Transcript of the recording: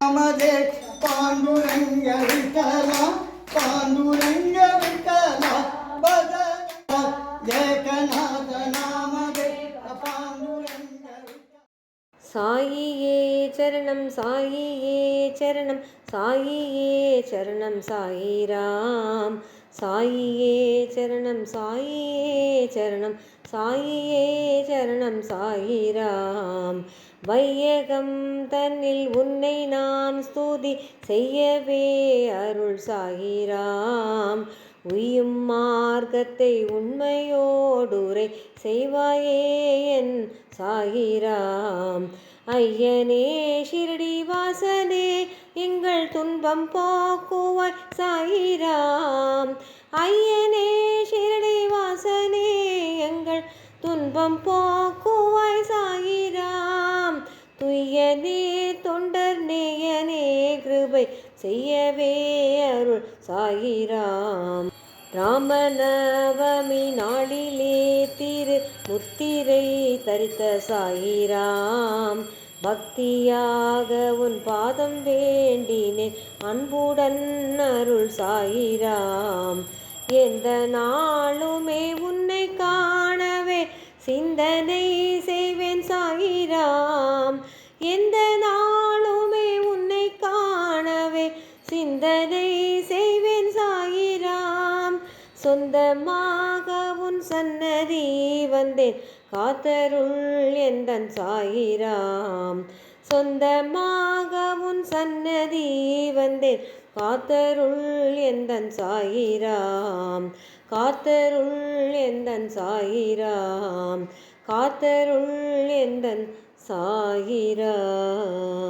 நமதே பாண்டுரங்க விட்டலா பாண்டுரங்க விட்டலா பத ஏகநாத நாமதே பாண்டுரங்க சாயியே சரணம் சாயியே சரணம் சாயியே சரணம் சாயிராம் சாயியே சரணம் சாயியே சரணம் சாயியே சரணம் சாயிராம் வையகம் தன்னில் உன்னை நான் ஸ்துதி செய்யவே அருள் சாகிராம். உயும் மார்க்கத்தை உண்மையோடுரை செய்வாயே என் சாகிராம். ஐயனே ஷிரடி வாசனே எங்கள் துன்பம் போக்குவாய் சாகிராம். ஐயனே ஷிரடி வாசனே எங்கள் துன்பம் போக்கு சேவை செய்யவே அருள் சாயிராம் ராமநவமி நாளிலே திரு முத்திரை தரித்த சாயிராம் பக்தியாக உன் பாதம் வேண்டினேன் அன்புடன் அருள் சாயிராம் எந்த நாளுமே உன்னை காணவே சிந்தனை செய்வேன் சாயிராம் எந்த சிந்தனை செய்வேன் சாயிராம். சொந்தமாக உன் சன்னதி வந்தேன். காத்தருள் எந்தன் சாயிராம். சொந்தமாக உன் சன்னதி வந்தேன். காத்தருள் எந்தன் சாயிராம். காத்தருள் எந்தன் சாயிராம். காத்தருள் எந்தன் சாயிராம்.